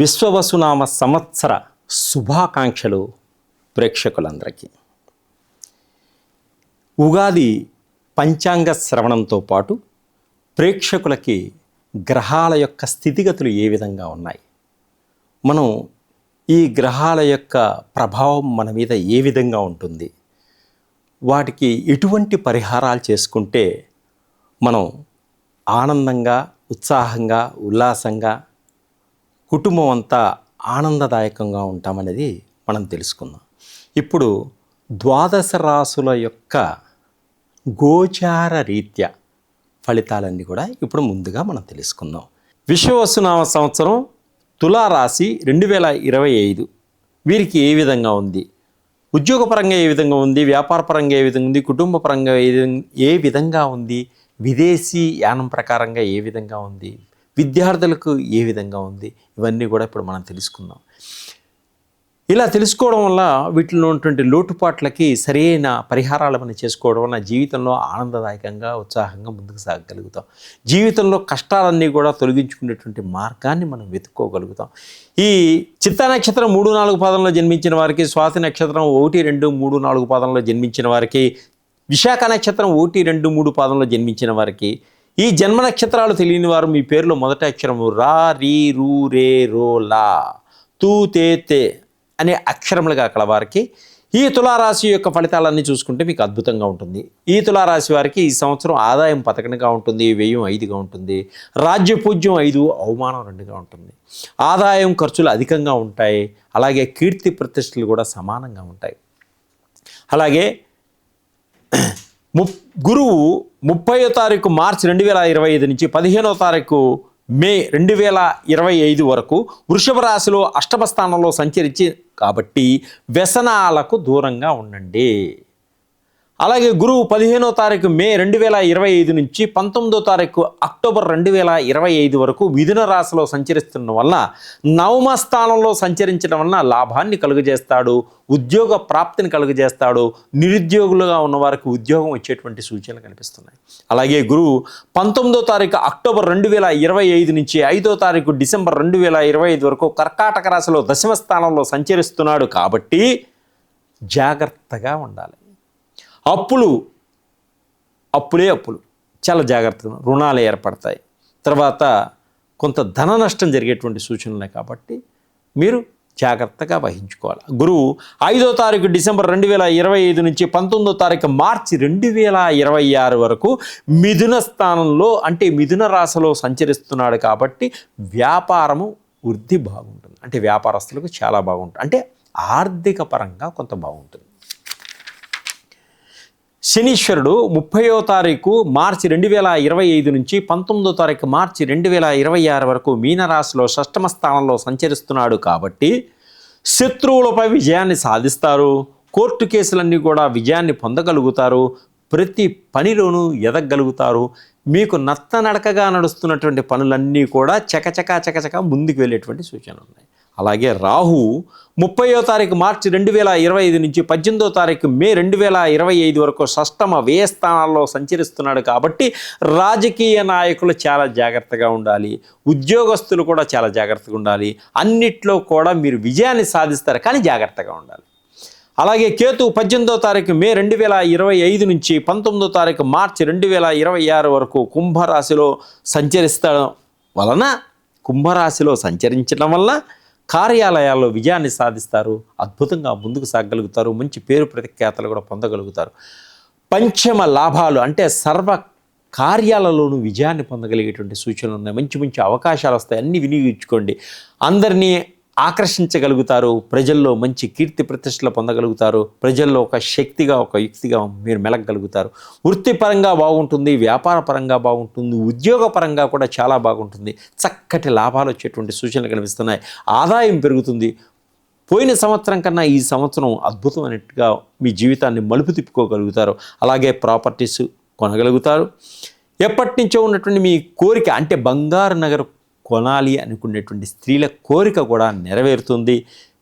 విశ్వవసునామ సంవత్సర శుభాకాంక్షలు ప్రేక్షకులందరికీ. ఉగాది పంచాంగ శ్రవణంతో పాటు ప్రేక్షకులకి గ్రహాల యొక్క స్థితిగతులు ఏ విధంగా ఉన్నాయి? మనం ఈ గ్రహాల యొక్క ప్రభావం మన మీద ఏ విధంగా ఉంటుంది? వాటికి ఎటువంటి పరిహారాలు చేసుకుంటే మనం ఆనందంగా ఉత్సాహంగా ఉల్లాసంగా కుటుంబం అంతా ఆనందదాయకంగా ఉంటామనేది మనం తెలుసుకుందాం. ఇప్పుడు ద్వాదశ రాసుల యొక్క గోచార రీత్యా ఫలితాలన్నీ కూడా ఇప్పుడు ముందుగా మనం తెలుసుకుందాం. విశ్వవసునామ సంవత్సరం తులారాశి రెండు వేల ఇరవై ఐదు. వీరికి ఏ విధంగా ఉంది? ఉద్యోగపరంగా ఏ విధంగా ఉంది? వ్యాపారపరంగా ఏ విధంగా ఉంది? కుటుంబ పరంగా ఏ విధంగా ఏ విధంగా ఉంది? విదేశీ యానం ప్రకారంగా ఏ విధంగా ఉంది? విద్యార్థులకు ఏ విధంగా ఉంది? ఇవన్నీ కూడా ఇప్పుడు మనం తెలుసుకుందాం. ఇలా తెలుసుకోవడం వల్ల వీటిలో ఉన్నటువంటి లోటుపాట్లకి సరైన పరిహారాలు మనం చేసుకోవడం వల్ల జీవితంలో ఆనందదాయకంగా ఉత్సాహంగా ముందుకు సాగగలుగుతాం. జీవితంలో కష్టాలన్నీ కూడా తొలగించుకునేటువంటి మార్గాన్ని మనం వెతుక్కోగలుగుతాం. ఈ చిత్త నక్షత్రం మూడు నాలుగు పాదంలో జన్మించిన వారికి స్వాతి నక్షత్రం ఒకటి రెండు మూడు నాలుగు పాదంలో జన్మించిన వారికి విశాఖ నక్షత్రం ఒకటి రెండు మూడు పాదంలో జన్మించిన వారికి ఈ జన్మ నక్షత్రాలు తెలియని వారు మీ పేరులో మొదటి అక్షరము రా రీ రూ రే రో లా తూ తే తే అనే అక్షరములుగా కలవారికి ఈ తులారాశి యొక్క ఫలితాలన్నీ చూసుకుంటే మీకు అద్భుతంగా ఉంటుంది. ఈ తులారాశి వారికి ఈ సంవత్సరం ఆదాయం పథకంగా ఉంటుంది వ్యయం ఐదుగా ఉంటుంది రాజ్య పూజ్యం ఐదు అవమానం రెండుగా ఉంటుంది. ఆదాయం ఖర్చులు అధికంగా ఉంటాయి అలాగే కీర్తి ప్రతిష్టలు కూడా సమానంగా ఉంటాయి. అలాగే ము గురువు ముప్పయో తారీఖు మార్చి రెండు వేల ఇరవై ఐదు నుంచి పదిహేనో తారీఖు మే రెండు వేల ఇరవై ఐదు వరకు వృషభ రాశిలో అష్టమ స్థానంలో సంచరించి కాబట్టి వ్యసనాలకు దూరంగా ఉండండి. అలాగే గురువు పదిహేనో తారీఖు మే రెండు వేల ఇరవై ఐదు నుంచి పంతొమ్మిదో తారీఖు అక్టోబర్ రెండు వేల ఇరవై ఐదు వరకు మిథున రాశిలో సంచరిస్తున్న వలన నవమ స్థానంలో సంచరించడం వలన లాభాన్ని కలుగజేస్తాడు ఉద్యోగ ప్రాప్తిని కలుగజేస్తాడు నిరుద్యోగులుగా ఉన్న వారికి ఉద్యోగం వచ్చేటువంటి సూచనలు కనిపిస్తున్నాయి. అలాగే గురువు పంతొమ్మిదో తారీఖు అక్టోబర్ రెండు వేల ఇరవై ఐదు నుంచి ఐదో తారీఖు డిసెంబర్ రెండు వేల ఇరవై ఐదు వరకు కర్కాటక రాశిలో దశమ స్థానంలో సంచరిస్తున్నాడు కాబట్టి జాగ్రత్తగా ఉండాలి. అప్పులు అప్పులే అప్పులు. చాలా జాగ్రత్తగా రుణాలు ఏర్పడతాయి. తర్వాత కొంత ధన నష్టం జరిగేటువంటి సూచనలే కాబట్టి మీరు జాగ్రత్తగా వహించుకోవాలి. గురువు ఐదో తారీఖు డిసెంబర్ రెండు వేల ఇరవై ఐదు నుంచి పంతొమ్మిదో తారీఖు మార్చి రెండు వేల ఇరవై ఆరు వరకు మిథున స్థానంలో అంటే మిథున రాశిలో సంచరిస్తున్నాడు కాబట్టి వ్యాపారము వృద్ధి బాగుంటుంది. అంటే వ్యాపారస్తులకు చాలా బాగుంటుంది. అంటే ఆర్థిక పరంగా కొంత బాగుంటుంది. శనీశ్వరుడు ముప్పయో తారీఖు మార్చి రెండు వేల ఇరవై ఐదు నుంచి పంతొమ్మిదో తారీఖు మార్చి రెండు వేల ఇరవై ఆరు వరకు మీనరాశిలో షష్టమ స్థానంలో సంచరిస్తున్నాడు కాబట్టి శత్రువులపై విజయాన్ని సాధిస్తారు. కోర్టు కేసులన్నీ కూడా విజయాన్ని పొందగలుగుతారు. ప్రతి పనిలోనూ ఎదగలుగుతారు. మీకు నత్తనడకగా నడుస్తున్నటువంటి పనులన్నీ కూడా చకచకా చకచక ముందుకు వెళ్ళేటువంటి సూచనలు ఉన్నాయి. అలాగే రాహు ముప్పయో తారీఖు మార్చి రెండు వేల ఇరవై ఐదు నుంచి పద్దెనిమిదో తారీఖు మే రెండు వేల ఇరవై ఐదు వరకు షష్టమ వ్యయ స్థానాల్లో సంచరిస్తున్నాడు కాబట్టి రాజకీయ నాయకులు చాలా జాగ్రత్తగా ఉండాలి. ఉద్యోగస్తులు కూడా చాలా జాగ్రత్తగా ఉండాలి. అన్నిట్లో కూడా మీరు విజయాన్ని సాధిస్తారు కానీ జాగ్రత్తగా ఉండాలి. అలాగే కేతు పద్దెనిమిదో తారీఖు మే రెండు వేల ఇరవై ఐదు నుంచి పంతొమ్మిదో తారీఖు మార్చి రెండు వేల ఇరవై ఆరు వరకు కుంభరాశిలో సంచరిస్తడం. వలన కుంభరాశిలో సంచరించడం వల్ల కార్యాలయాల్లో విజయాన్ని సాధిస్తారు అద్భుతంగా ముందుకు సాగగలుగుతారు మంచి పేరు ప్రతిఖ్యాతలు కూడా పొందగలుగుతారు. పంచమ లాభాలు అంటే సర్వ కార్యాలలోనూ విజయాన్ని పొందగలిగేటువంటి సూచనలు ఉన్నాయి. మంచి మంచి అవకాశాలు వస్తాయి. అన్నీ వినియోగించుకోండి. అందరినీ ఆకర్షించగలుగుతారు ప్రజల్లో మంచి కీర్తి ప్రతిష్టలు పొందగలుగుతారు ప్రజల్లో ఒక శక్తిగా ఒక యుక్తిగా మీరు మెలగలుగుతారు వృత్తిపరంగా బాగుంటుంది వ్యాపార పరంగా బాగుంటుంది ఉద్యోగపరంగా కూడా చాలా బాగుంటుంది. చక్కటి లాభాలు వచ్చేటువంటి సూచనలు కనిపిస్తున్నాయి. ఆదాయం పెరుగుతుంది. పోయిన సంవత్సరం కన్నా ఈ సంవత్సరం అద్భుతమైనట్టుగా మీ జీవితాన్ని మలుపు తిప్పుకోగలుగుతారు. అలాగే ప్రాపర్టీస్ కొనగలుగుతారు. ఎప్పటి నుంచో ఉన్నటువంటి మీ కోరిక అంటే బంగారు నగరు కొనాలి అనుకునేటువంటి స్త్రీల కోరిక కూడా నెరవేరుతుంది.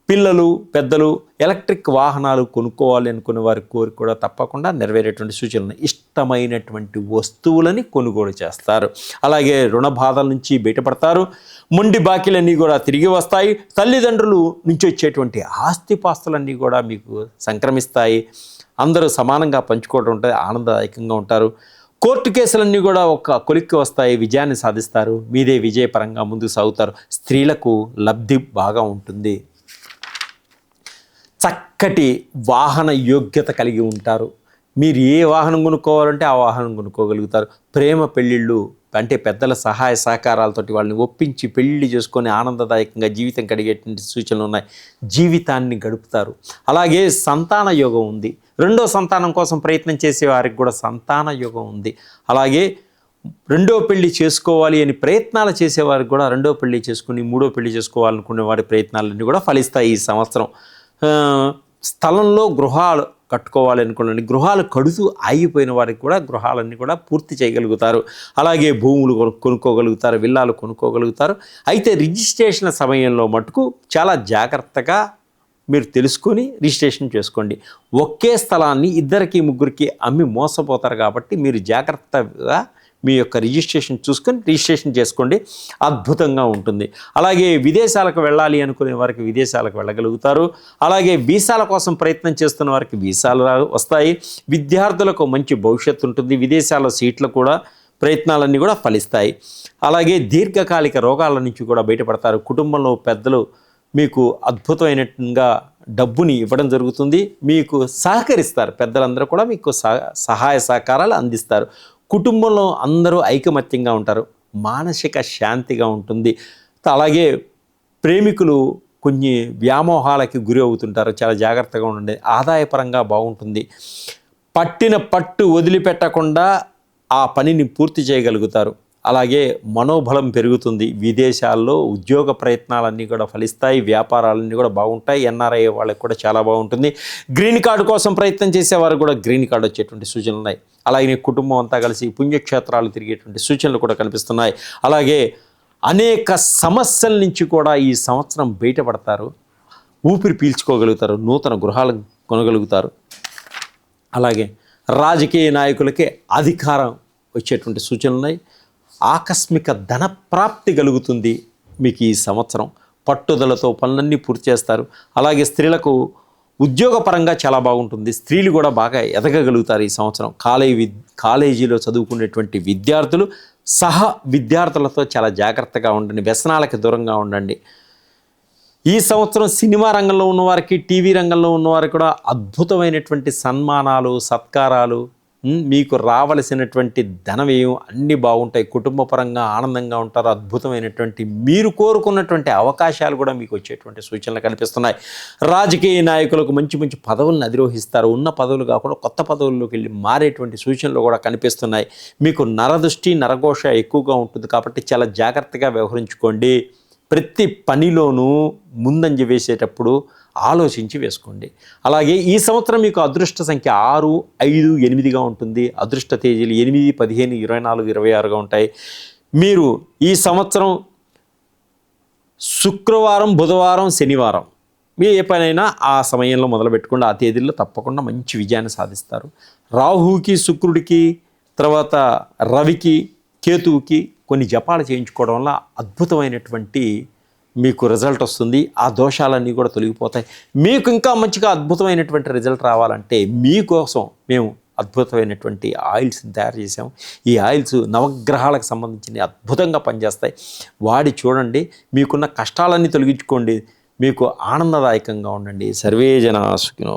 పిల్లలు పెద్దలు ఎలక్ట్రిక్ వాహనాలు కొనుక్కోవాలి అనుకునే వారి కోరిక కూడా తప్పకుండా నెరవేరేటువంటి సూచనలు ఇష్టమైనటువంటి వస్తువులని కొనుగోలు చేస్తారు. అలాగే రుణ బాధల నుంచి బయటపడతారు. మొండి బాకీలన్నీ కూడా తిరిగి వస్తాయి. తల్లిదండ్రులు నుంచి వచ్చేటువంటి ఆస్తిపాస్తులన్నీ కూడా మీకు సంక్రమిస్తాయి. అందరూ సమానంగా పంచుకోవడం ఉంటుంది ఆనందదాయకంగా ఉంటారు. కోర్టు కేసులన్నీ కూడా ఒక కొలిక్కి వస్తాయి విజయాన్ని సాధిస్తారు మీదే విజయపరంగా ముందుకు సాగుతారు. స్త్రీలకు లబ్ధి బాగా ఉంటుంది. చక్కటి వాహన యోగ్యత కలిగి ఉంటారు. మీరు ఏ వాహనం కొనుక్కోవాలంటే ఆ వాహనం కొనుక్కోగలుగుతారు. ప్రేమ పెళ్ళిళ్ళు అంటే పెద్దల సహాయ సహకారాలతోటి వాళ్ళని ఒప్పించి పెళ్ళి చేసుకొని ఆనందదాయకంగా జీవితం కడిగేటువంటి సూచనలు ఉన్నాయి. జీవితాన్ని గడుపుతారు. అలాగే సంతాన యోగం ఉంది. రెండో సంతానం కోసం ప్రయత్నం చేసే వారికి కూడా సంతాన యోగం ఉంది. అలాగే రెండో పెళ్ళి చేసుకోవాలి అని ప్రయత్నాలు చేసేవారికి కూడా రెండో పెళ్ళి చేసుకుని మూడో పెళ్ళి చేసుకోవాలనుకునే వారి ప్రయత్నాలన్నీ కూడా ఫలిస్తాయి ఈ సంవత్సరం. స్థలంలో గృహాలు కట్టుకోవాలి అనుకోండి గృహాలు కడుతూ ఆగిపోయిన వారికి కూడా గృహాలన్నీ కూడా పూర్తి చేయగలుగుతారు. అలాగే భూములు కొను- కొనుక్కోగలుగుతారు విల్లాలు కొనుక్కోగలుగుతారు. అయితే రిజిస్ట్రేషన్ సమయంలో మటుకు చాలా జాగ్రత్తగా మీరు తెలుసుకొని రిజిస్ట్రేషన్ చేసుకోండి. ఒకే స్థలాన్ని ఇద్దరికి ముగ్గురికి అమ్మి మోసపోతారు కాబట్టి మీరు జాగ్రత్తగా మీ యొక్క రిజిస్ట్రేషన్ చూసుకొని రిజిస్ట్రేషన్ చేసుకోండి. అద్భుతంగా ఉంటుంది. అలాగే విదేశాలకు వెళ్ళాలి అనుకునే వారికి విదేశాలకు వెళ్ళగలుగుతారు. అలాగే వీసాల కోసం ప్రయత్నం చేస్తున్న వారికి వీసాలు వస్తాయి. విద్యార్థులకు మంచి భవిష్యత్తు ఉంటుంది. విదేశాల సీట్లు కూడా ప్రయత్నాలన్నీ కూడా ఫలిస్తాయి. అలాగే దీర్ఘకాలిక రోగాల నుంచి కూడా బయటపడతారు. కుటుంబంలో పెద్దలు మీకు అద్భుతమైనట్టుగా డబ్బుని ఇవ్వడం జరుగుతుంది. మీకు సహకరిస్తారు. పెద్దలందరూ కూడా మీకు సహాయ సహకారాలు అందిస్తారు. కుటుంబంలో అందరూ ఐకమత్యంగా ఉంటారు. మానసిక శాంతిగా ఉంటుంది. అలాగే ప్రేమికులు కొన్ని వ్యామోహాలకి గురి అవుతుంటారు. చాలా జాగ్రత్తగా ఉండండి. ఆదాయపరంగా బాగుంటుంది. పట్టిన పట్టు వదిలిపెట్టకుండా ఆ పనిని పూర్తి చేయగలుగుతారు. అలాగే మనోబలం పెరుగుతుంది. విదేశాల్లో ఉద్యోగ ప్రయత్నాలన్నీ కూడా ఫలిస్తాయి. వ్యాపారాలన్నీ కూడా బాగుంటాయి. ఎన్ఆర్ఐ వాళ్ళకి కూడా చాలా బాగుంటుంది. గ్రీన్ కార్డు కోసం ప్రయత్నం చేసేవారు కూడా గ్రీన్ కార్డు వచ్చేటువంటి సూచనలు ఉన్నాయి. అలాగే కుటుంబం అంతా కలిసి పుణ్యక్షేత్రాలు తిరిగేటువంటి సూచనలు కూడా కనిపిస్తున్నాయి. అలాగే అనేక సమస్యల నుంచి కూడా ఈ సంవత్సరం బయటపడతారు. ఊపిరి పీల్చుకోగలుగుతారు. నూతన గృహాలు కొనగలుగుతారు. అలాగే రాజకీయ నాయకులకే అధికారం వచ్చేటువంటి సూచనలు ఉన్నాయి. ఆకస్మిక ధన ప్రాప్తి కలుగుతుంది మీకు ఈ సంవత్సరం. పట్టుదలతో పనులన్నీ పూర్తి చేస్తారు. అలాగే స్త్రీలకు ఉద్యోగపరంగా చాలా బాగుంటుంది. స్త్రీలు కూడా బాగా ఎదగగలుగుతారు ఈ సంవత్సరం. కాలేజీ వి కాలేజీలో చదువుకునేటువంటి విద్యార్థులు సహ విద్యార్థులతో చాలా జాగ్రత్తగా ఉండండి. వ్యసనాలకి దూరంగా ఉండండి. ఈ సంవత్సరం సినిమా రంగంలో ఉన్నవారికి టీవీ రంగంలో ఉన్నవారికి కూడా అద్భుతమైనటువంటి సన్మానాలు సత్కారాలు మీకు రావలసినటువంటి ధనవ్యయం అన్నీ బాగుంటాయి. కుటుంబపరంగా ఆనందంగా ఉంటారు. అద్భుతమైనటువంటి మీరు కోరుకున్నటువంటి అవకాశాలు కూడా మీకు వచ్చేటువంటి సూచనలు కనిపిస్తున్నాయి రాజకీయ నాయకులకు మంచి మంచి పదవులను అధిరోహిస్తారు. ఉన్న పదవులు కాకుండా కొత్త పదవుల్లోకి వెళ్ళి మారేటువంటి సూచనలు కూడా కనిపిస్తున్నాయి. మీకు నరదృష్టి నరఘోష ఎక్కువగా ఉంటుంది కాబట్టి చాలా జాగ్రత్తగా వ్యవహరించుకోండి. ప్రతి పనిలోనూ ముందంజ వేసేటప్పుడు ఆలోచించి వేసుకోండి. అలాగే ఈ సంవత్సరం మీకు అదృష్ట సంఖ్య ఆరు ఐదు ఎనిమిదిగా ఉంటుంది. అదృష్ట తేదీలు ఎనిమిది పదిహేను ఇరవై నాలుగు ఇరవై ఆరుగా ఉంటాయి. మీరు ఈ సంవత్సరం శుక్రవారం బుధవారం శనివారం మీ ఏ పనైనా ఆ సమయంలో మొదలుపెట్టుకుండా. ఆ తేదీల్లో తప్పకుండా మంచి విజయాన్ని సాధిస్తారు. రాహుకి శుక్రుడికి తర్వాత రవికి కేతువుకి కొన్ని జపాలు చేయించుకోవడం వల్ల అద్భుతమైనటువంటి మీకు రిజల్ట్ వస్తుంది. ఆ దోషాలన్నీ కూడా తొలగిపోతాయి. మీకు ఇంకా మంచిగా అద్భుతమైనటువంటి రిజల్ట్ రావాలంటే మీకోసం మేము అద్భుతమైనటువంటి ఆయిల్స్ని తయారు చేసాం ఈ ఆయిల్స్ నవగ్రహాలకు సంబంధించినవి అద్భుతంగా పనిచేస్తాయి. వాడి చూడండి మీకున్న కష్టాలన్నీ తొలగించుకోండి. మీకు ఆనందదాయకంగా ఉండండి. సర్వే జన సుఖినో